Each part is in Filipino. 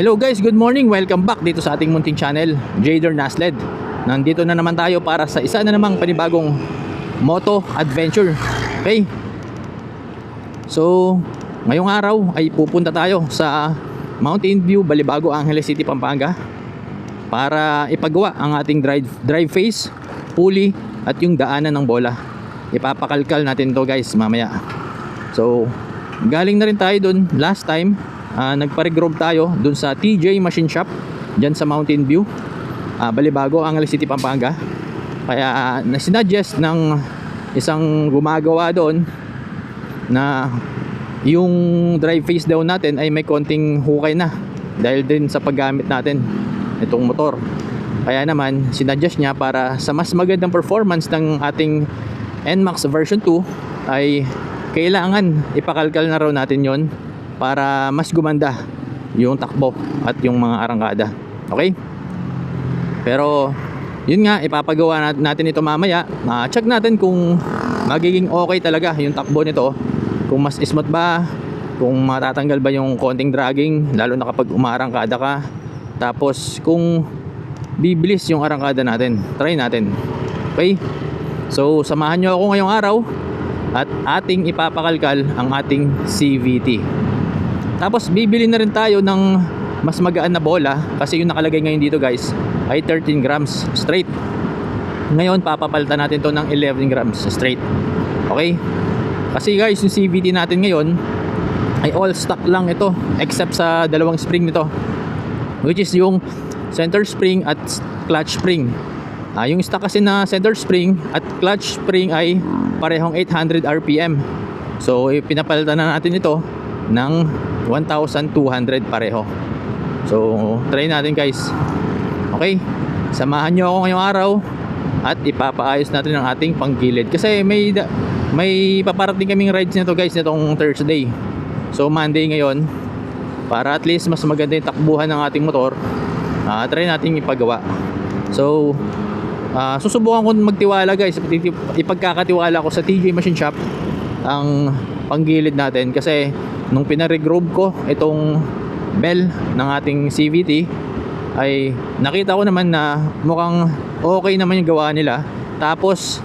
Hello guys, good morning. Welcome back dito sa ating munting channel, Jader Nasled. Nandito na naman tayo para sa isa na namang panibagong moto adventure. Okay? So, ngayong araw ay pupunta tayo sa Mountain View, Balibago, Angeles City, Pampanga para ipagawa ang ating drive drive face, pulley at yung daanan ng bola. Ipapakalkal natin to guys mamaya. So, galing na rin tayo dun last time. Ah, nagpa-regroove tayo dun sa TJ Machine Shop dyan sa Mountain View. Ah, Balibago, Angeles City, Pampanga. Kaya uh, nasinadjust ng isang gumagawa doon na yung drive face daw natin ay may konting hukay na dahil din sa paggamit natin itong motor. Kaya naman, sinadjust niya para sa mas magandang performance ng ating NMAX version 2 ay kailangan ipakalkal na raw natin yon para mas gumanda yung takbo at yung mga arangkada. Okay? Pero yun nga, ipapagawa nat- natin ito mamaya. Uh, check natin kung magiging okay talaga yung takbo nito. Kung mas smooth ba, kung matatanggal ba yung konting dragging, lalo na kapag umarangkada ka. Tapos kung bibilis yung arangkada natin. Try natin. Okay? So, samahan nyo ako ngayong araw at ating ipapakalkal ang ating CVT. Tapos bibili na rin tayo ng mas magaan na bola kasi yung nakalagay ngayon dito guys ay 13 grams straight. Ngayon papapalitan natin to ng 11 grams straight. Okay? Kasi guys yung CVT natin ngayon ay all stock lang ito except sa dalawang spring nito which is yung center spring at clutch spring. Ah, yung stock kasi na center spring at clutch spring ay parehong 800 RPM. So pinapalitan na natin ito ng 1,200 pareho. So try natin guys. Okay? Samahan nyo ako ngayong araw at ipapaayos natin ang ating panggilid kasi may may paparating kaming rides nito guys nitong Thursday. So Monday ngayon para at least mas maganda yung takbuhan ng ating motor ah try natin ipagawa so ah susubukan ko magtiwala guys ipagkakatiwala ko sa TJ Machine Shop ang panggilid natin kasi nung pinaregroove ko itong bell ng ating CVT ay nakita ko naman na mukhang okay naman yung gawa nila. Tapos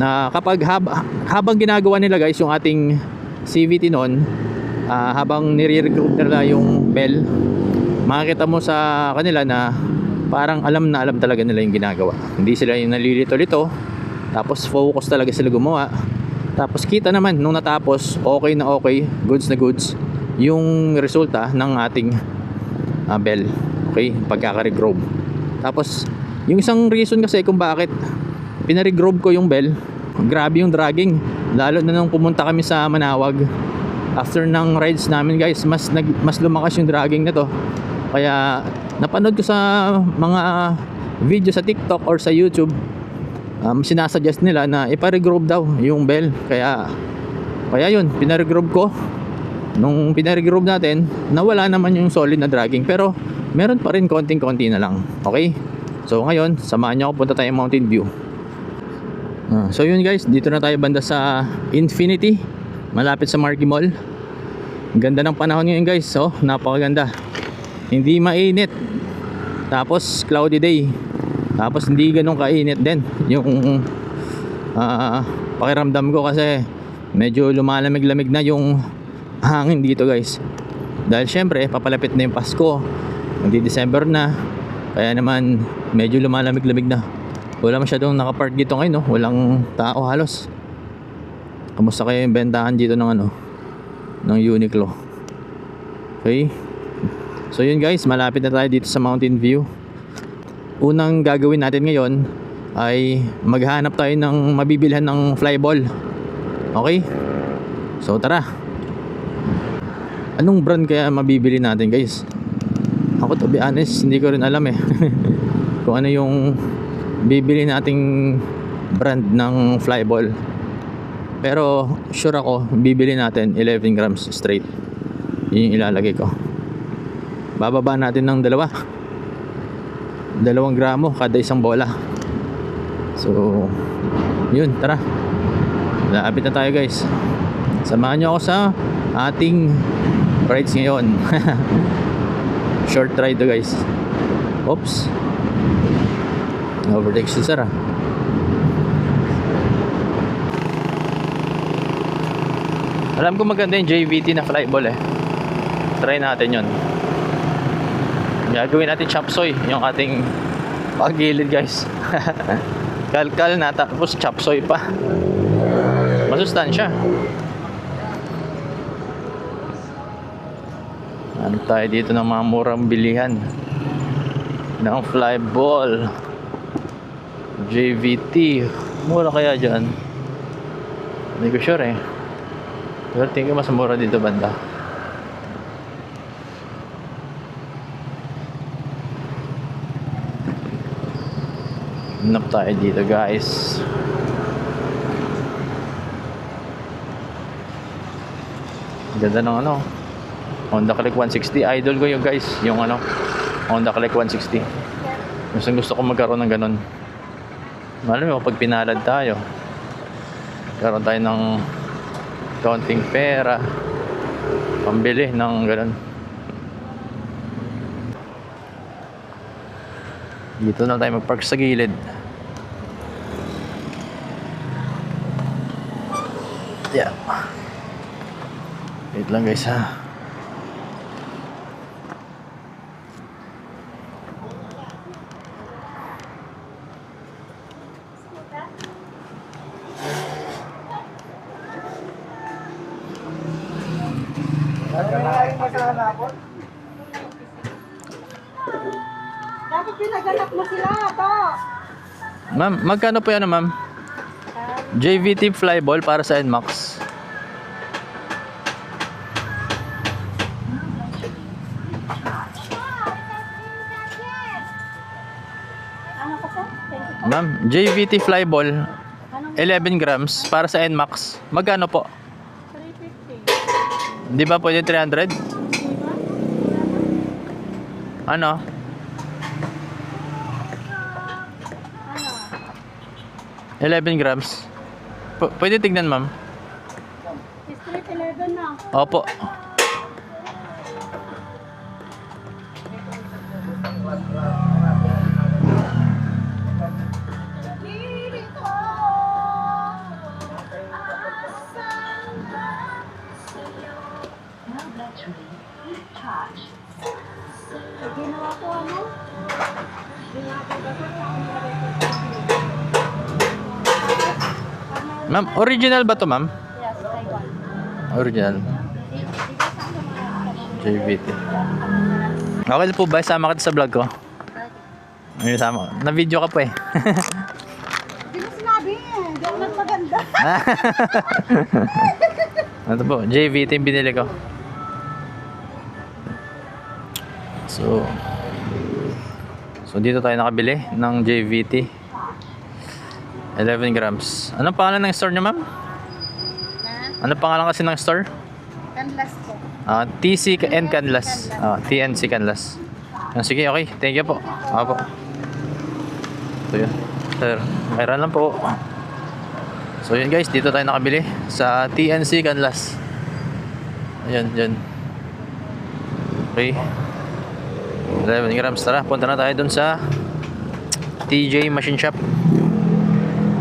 na kapag hab- habang ginagawa nila guys yung ating CVT noon ah, habang nire-recruit nila yung bell makikita mo sa kanila na parang alam na alam talaga nila yung ginagawa. Hindi sila yung nalilito-lito tapos focus talaga sila gumawa tapos kita naman nung natapos okay na okay goods na goods yung resulta ng ating ah, bell. Okay pagkaka-regroove tapos yung isang reason kasi kung bakit pinaregroove ko yung bell grabe yung dragging. Lalo na nung pumunta kami sa Manawag after ng rides namin guys mas nag, mas lumakas yung dragging nito kaya napanood ko sa mga video sa TikTok or sa YouTube um, sinasuggest nila na ipa-regroove daw yung bell. Kaya kaya yun pinaregroove ko. Nung pinaregroove natin nawala naman yung solid na dragging. Pero meron pa rin konting konti na lang. Okay? So ngayon samahan nyo ako. Punta tayo Mountain View. Ah, so yun guys. Dito na tayo banda sa Infinity. Malapit sa Marquee Mall. Ganda ng panahon ngayon guys. So napakaganda. Hindi mainit. Tapos cloudy day tapos hindi ganun kainit din yung ah, pakiramdam ko kasi medyo lumalamig-lamig na yung hangin dito guys. Dahil syempre papalapit na yung Pasko. Magdi December na. Kaya naman medyo lumalamig-lamig na. Wala masyadong nakapark dito ngayon no? walang tao halos. Kamusta kayo yung bentahan dito ng ano? Ng Uniqlo? Okay. So yun guys. Malapit na tayo dito sa Mountain View unang gagawin natin ngayon ay maghanap tayo ng mabibilhan ng flyball okay? So tara. Anong brand kaya mabibili natin guys? Ako to be honest hindi ko rin alam eh. Kung ano yung bibili nating brand ng flyball pero sure ako bibili natin 11 grams straight. Yun yung ilalagay ko. Bababa natin ng dalawa dalawang gramo kada isang bola so yun tara lapit na tayo guys samahan nyo ako sa ating rides ngayon short ride to guys. Oops. Overtake si sir ah. Alam ko maganda yung JVT na flyball eh. Try natin yon. Gagawin natin chop soy, yung ating pagilid guys. Kalkal na tapos chop soy pa. Masustansya. Ano tayo dito ng mga murang bilihan ng flyball. JVT. Mura kaya dyan? Hindi ko sure eh. Pero tingin mas mura dito banda. Hanap tayo dito guys. Ganda ng ano. Honda Click 160. Idol ko yung guys. Yung ano. Honda Click 160. Gusto gusto ko magkaroon ng ganun. Alam mo, pag pinalad tayo, karoon tayo ng kaunting pera, pambili ng ganun. Dito na tayo mag-park sa gilid. Yeah. Wait lang guys ha. Dapat pinaganap mo sila, to. Ma'am, magkano po yan ma'am? JVT flyball para sa NMAX. Ano. Ma'am, JVT flyball Anong 11 grams para sa NMAX. Magkano po? 350? Di ba pwede 300? Ano? 11 grams. P- pwede tignan ma'am. Street 11 na. Opo. Ma'am, original ba to ma'am? Yes, Taiwan. Original. JVT. Okay po ba? Sama ka sa vlog ko. Ay, sama. Na-video ka po eh. Hindi mo sinabi eh. Hindi ako nagpaganda. Ito po, JVT yung binili ko. So, so dito tayo nakabili ng JVT. 11 grams. Anong pangalan ng store niyo, ma'am? Na? Anong pangalan kasi ng store? Canvas ko. Ah, TC and Canlas. Ah, TNC Canlas. Ah, sige, okay. Thank you po. Opo. So yun. Sir, mayroon lang po. So yun guys, dito tayo nakabili sa TNC Canlas. Ayan, dyan. Okay. 11 grams. Tara, punta na tayo dun sa TJ Machine Shop.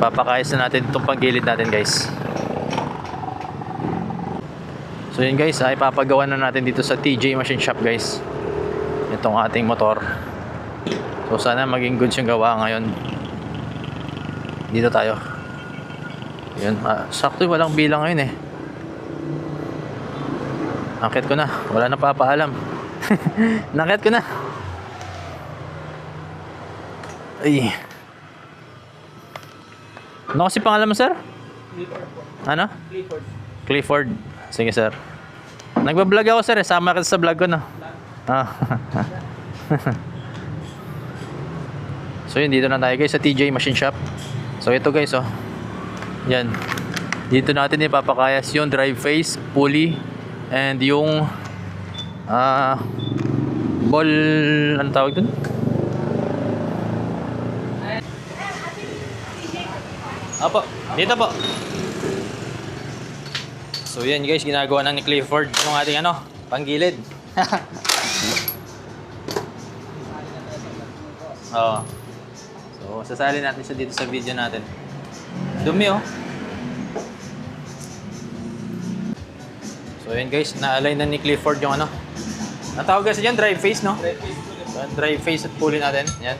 Papakayos na natin itong panggilid natin guys. So yun guys, ay papagawa na natin dito sa TJ Machine Shop guys. Itong ating motor. So sana maging goods yung gawa ngayon. Dito tayo. Yun, ah, sakto walang bilang ngayon eh. Nakit ko na, wala na papaalam. Nakit ko na. Ay. Ano kasi pangalan mo sir? Ano? Clifford. Clifford. Sige sir. Nagbablog ako sir eh. Sama ka sa vlog ko no. Ah. so yun, dito na tayo guys sa TJ Machine Shop. So ito guys oh. Yan. Dito natin ipapakayas yung drive face, pulley, and yung ah ball, ano tawag dun? Apo, dito po. So yan guys, ginagawa na ni Clifford yung ating ano, panggilid. Oo. So, sasali natin siya dito sa video natin. Dumi oh. So, yun guys, na-align na ni Clifford yung ano. Ang tawag kasi dyan, drive face, no? Drive face. Drive face at pulley natin. Yan.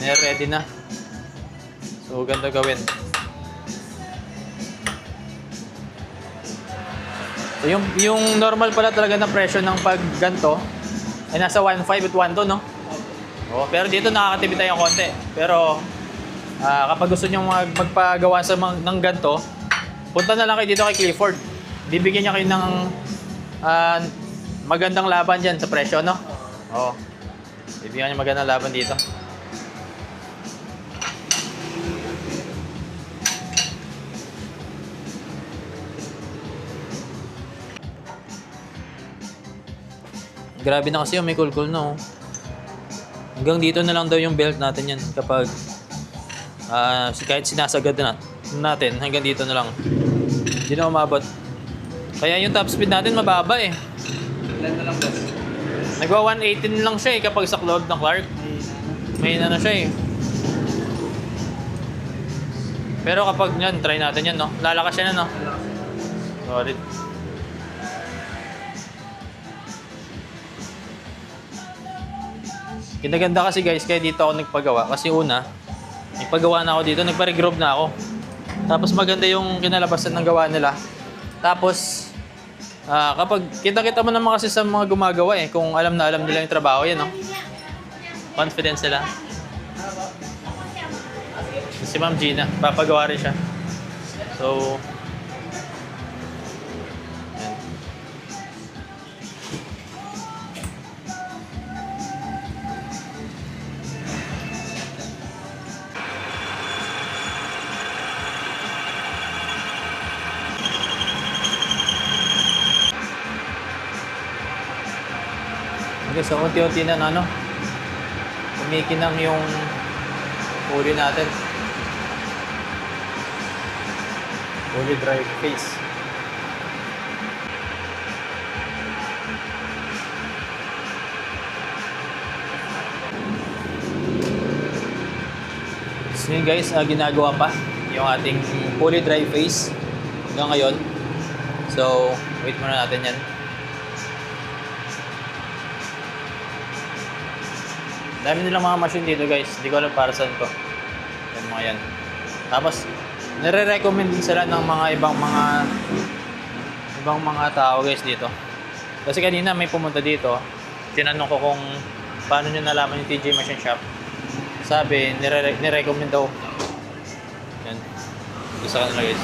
Nire-ready na. So, ganda gawin. So, yung, yung normal pala talaga na presyo ng pag ganto ay nasa 1.5 at 1.2, no? Oo, pero dito nakakatipid tayo konti. Pero ah, kapag gusto nyo mag, magpagawa sa mga, ng ganto, punta na lang kayo dito kay Clifford. Bibigyan niya kayo ng ah, magandang laban dyan sa presyo, no? Oo. Bibigyan niya magandang laban dito. Grabe na kasi yung may kulkul na oh. Hanggang dito na lang daw yung belt natin yan kapag ah si kahit sinasagad na natin hanggang dito na lang. Hindi na umabot. Kaya yung top speed natin mababa eh. Ilan na lang boss? Nagwa 118 lang siya eh kapag sa cloud ng Clark. May na na siya eh. Pero kapag yan, try natin yan no. Lalakas siya na no. Solid. Kinaganda kasi guys, kaya dito ako nagpagawa. Kasi una, nagpagawa na ako dito, nagpa-regroove na ako. Tapos maganda yung kinalabasan ng gawa nila. Tapos, ah, kapag kita-kita mo naman kasi sa mga gumagawa eh, kung alam na alam nila yung trabaho, yan no? Confidence nila. Si Ma'am Gina, papagawa rin siya. So, so unti-unti na ano, kumikinang yung huli natin. Huli drive face. So yun guys, ah, ginagawa pa yung ating fully dry face hanggang ngayon. So, wait muna natin yan. Dami nilang mga machine dito guys. Hindi ko alam para saan to. Yan mga yan. Tapos, nire-recommend din sila ng mga ibang mga ibang mga tao guys dito. Kasi kanina may pumunta dito. Tinanong ko kung paano nyo nalaman yung TJ Machine Shop. Sabi, nire- nire-recommend daw. Yan. Ito sa kanila guys.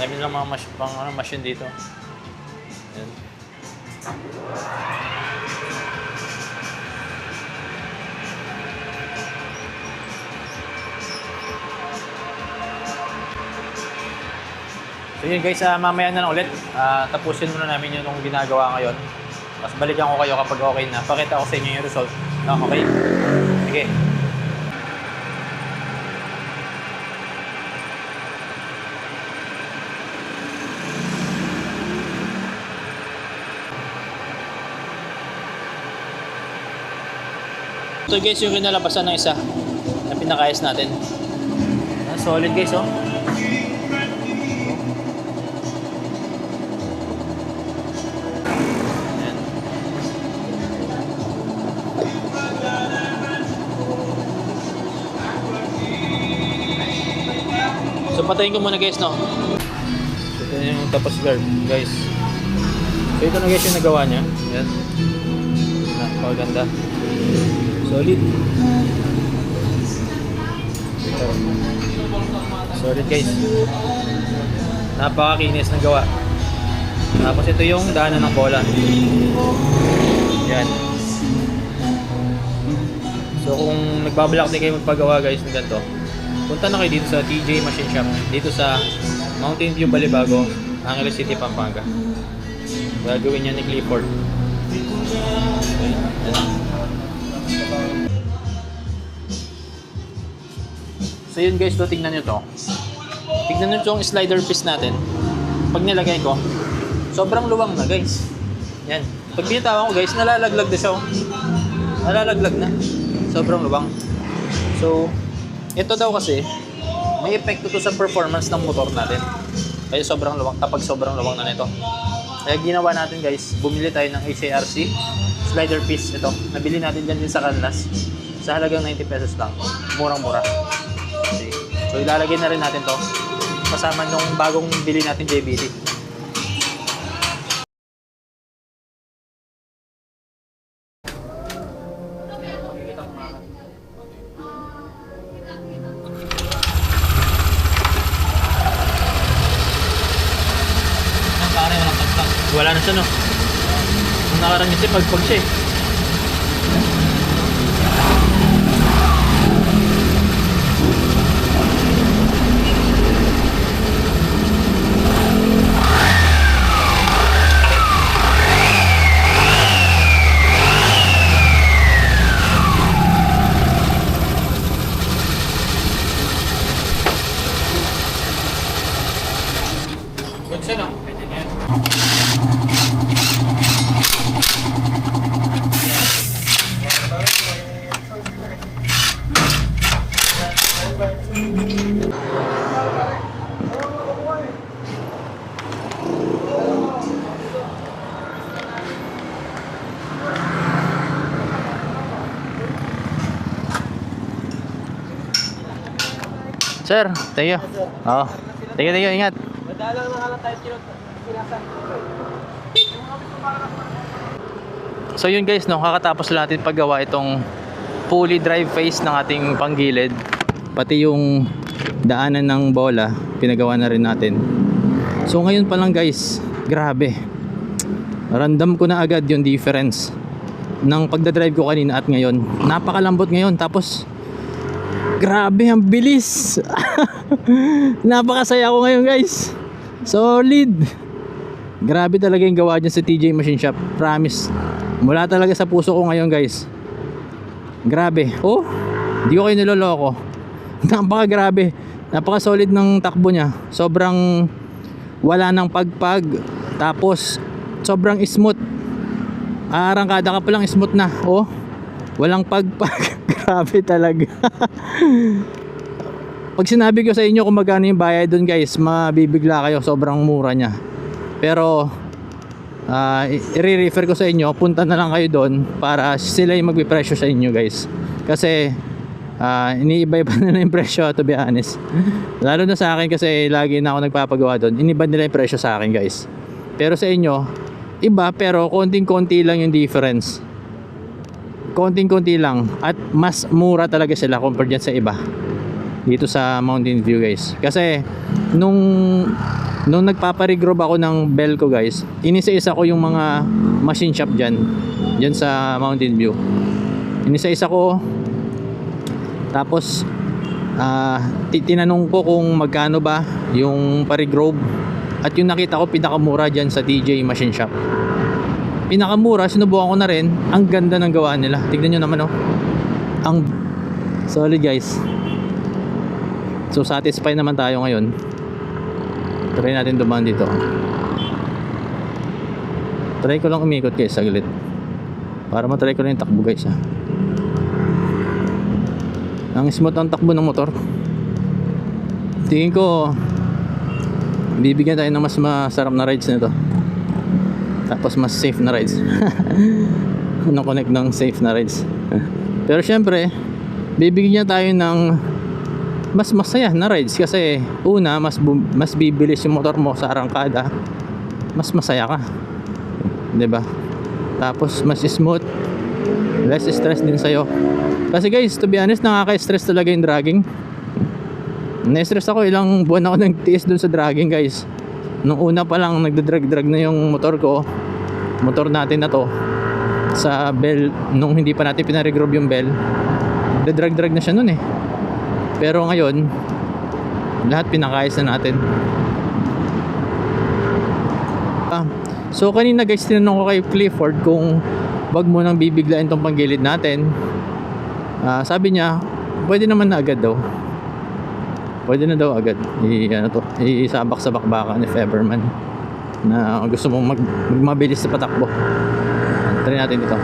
Dami nilang mga mas- pang, ano, machine dito. Yan. So yun guys, ah, mamaya na lang ulit. Ah, tapusin muna namin yung ginagawa ngayon. Tapos balikan ko kayo kapag okay na. Pakita ko sa inyo yung result. Ah, okay? Sige. Ito guys yung kinalabasan ng isa na pinakayas natin. Ah, solid guys oh. So patayin ko muna guys no. So ito yung tapos guard guys. So ito na guys yung nagawa niya. Yan. Napakaganda. Solid. Ito. Solid guys. Napakakinis ng gawa. Tapos ito yung daanan ng bola. Yan. So kung nagbabalak din kayo magpagawa guys ng ganito, punta na kayo dito sa TJ Machine Shop. Dito sa Mountain View, Balibago, Angeles City, Pampanga. Gagawin niya ni Clifford. So yun guys, to tignan nyo to. Tignan nyo itong slider piece natin. Pag nilagay ko, sobrang luwang na guys. Yan. Pag binitawan ko guys, nalalaglag na siya. oh. Nalalaglag na. Sobrang luwang. So, ito daw kasi, may epekto to sa performance ng motor natin. Kaya sobrang luwang, kapag sobrang luwang na nito. Kaya ginawa natin guys, bumili tayo ng HARC slider piece ito. Nabili natin dyan din sa Canlas. Sa halagang 90 pesos lang. Murang-mura. So ilalagay na rin natin to kasama nung bagong bili natin JBT. Wala na siya, no? Ang nakarang kasi pagpag siya eh. Sir, thank you. Oo. Thank you, thank you. Ingat. So yun guys, no, kakatapos lang natin paggawa itong fully drive face ng ating panggilid. Pati yung daanan ng bola, pinagawa na rin natin. So ngayon pa lang guys, grabe. Random ko na agad yung difference ng pagdadrive ko kanina at ngayon. Napakalambot ngayon tapos grabe ang bilis. Napakasaya ko ngayon guys. Solid. Grabe talaga yung gawa dyan sa TJ Machine Shop. Promise. Mula talaga sa puso ko ngayon guys. Grabe. Oh, di ko kayo niloloko. Napaka grabe. Napaka solid ng takbo niya. Sobrang wala ng pagpag. Tapos sobrang smooth. Arangkada ka pa lang smooth na. Oh, walang pagpag. grabe talaga. Pag sinabi ko sa inyo kung magkano yung bayad doon guys, mabibigla kayo. Sobrang mura niya. Pero i- i-refer ko sa inyo, punta na lang kayo doon para sila yung magpipresyo sa inyo guys. Kasi ah, iniiba-iba nila yung presyo to be honest. Lalo na sa akin kasi lagi na ako nagpapagawa doon. Iniba nila yung presyo sa akin guys. Pero sa inyo, iba pero konting-konti lang yung difference. Konting-konti lang. At mas mura talaga sila compared dyan sa iba. Dito sa Mountain View guys. Kasi nung nung nagpaparigrob ako ng bell ko guys inisa-isa ko yung mga machine shop dyan. Dyan sa Mountain View. Inisa-isa ko. Tapos ti- tinanong ko kung magkano ba yung parigrob at yung nakita ko pinakamura dyan sa DJ Machine Shop pinakamura sinubukan ko na rin ang ganda ng gawa nila tignan nyo naman oh ang solid guys So satisfied naman tayo ngayon. Try natin dumaan dito. Try ko lang umikot guys saglit. Para matry ko lang yung takbo guys ha. Ang smooth ang takbo ng motor. Tingin ko bibigyan tayo ng mas masarap na rides nito. Tapos mas safe na rides. ano connect ng safe na rides. Pero syempre, bibigyan niya tayo ng mas masaya na rides kasi una mas mas bibilis yung motor mo sa arangkada. Mas masaya ka. 'di ba? Tapos mas smooth. Less stress din sa'yo. Kasi guys to be honest nakaka-stress talaga yung dragging. Na-stress ako. Ilang buwan ako nagtiis dun sa dragging guys. Nung una pa lang nagdadrag-drag na yung motor ko motor natin na to sa bell nung hindi pa natin pinaregrob yung bell dadrag-drag na siya nun eh pero ngayon, lahat pinakayos na natin. Ah, so kanina guys, tinanong ko kay Clifford kung wag mo nang bibiglain tong panggilid natin. Ah, sabi niya, pwede naman na agad daw. Pwede na daw agad. I, ano to, isabak sa bakbakan if ever man na gusto mong mag, magmabilis sa patakbo. Try natin dito.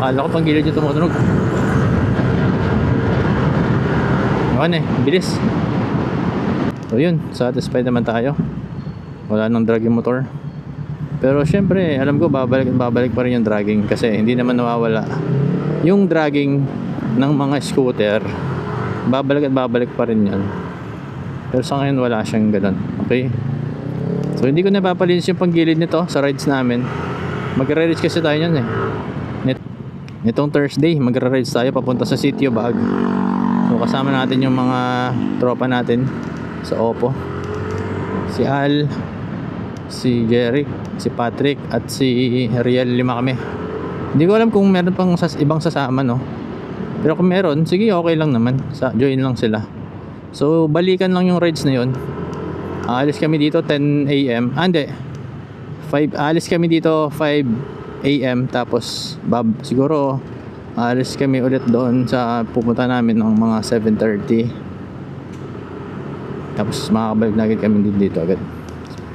Akala ko pang gilid yung tumutunog. Ano eh, bilis. So yun, satisfied naman tayo. Wala nang drag motor. Pero syempre, alam ko babalik babalik pa rin yung dragging kasi hindi naman nawawala. Yung dragging ng mga scooter, babalik at babalik pa rin yan. Pero sa ngayon wala siyang ganun. Okay? So hindi ko napapalinis yung panggilid nito sa rides namin. Magre-rides kasi tayo yan eh. Nit nitong Thursday, magre-rides tayo papunta sa Sitio Bag. So kasama natin yung mga tropa natin sa Oppo. Si Al, si Jeric, si Patrick at si Riel lima kami. Hindi ko alam kung meron pang sas ibang sasama no. Pero kung meron, sige okay lang naman. Sa join lang sila. So balikan lang yung rides na yon. Aalis kami dito 10 AM. Ah, hindi. 5 aalis kami dito 5 AM tapos bab siguro aalis kami ulit doon sa pupunta namin ng mga 7:30. Tapos makakabalik na agad kami dito agad.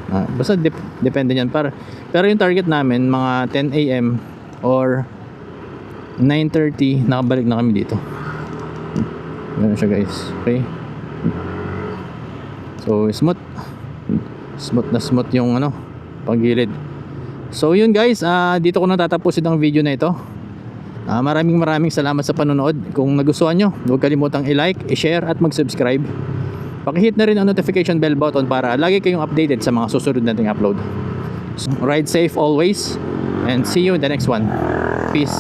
Ah, basta dep- depende niyan par pero yung target namin mga 10 AM or 9.30 nakabalik na kami dito ganun siya guys okay so smooth. Smooth na smooth yung ano paggilid so yun guys ah dito ko na tatapusin ang video na ito. Ah, maraming maraming salamat sa panonood. Kung nagustuhan nyo huwag kalimutang i-like, i-share at mag-subscribe. Pakihit na rin ang notification bell button para lagi kayong updated sa mga susunod nating upload. So, ride safe always and see you in the next one. Peace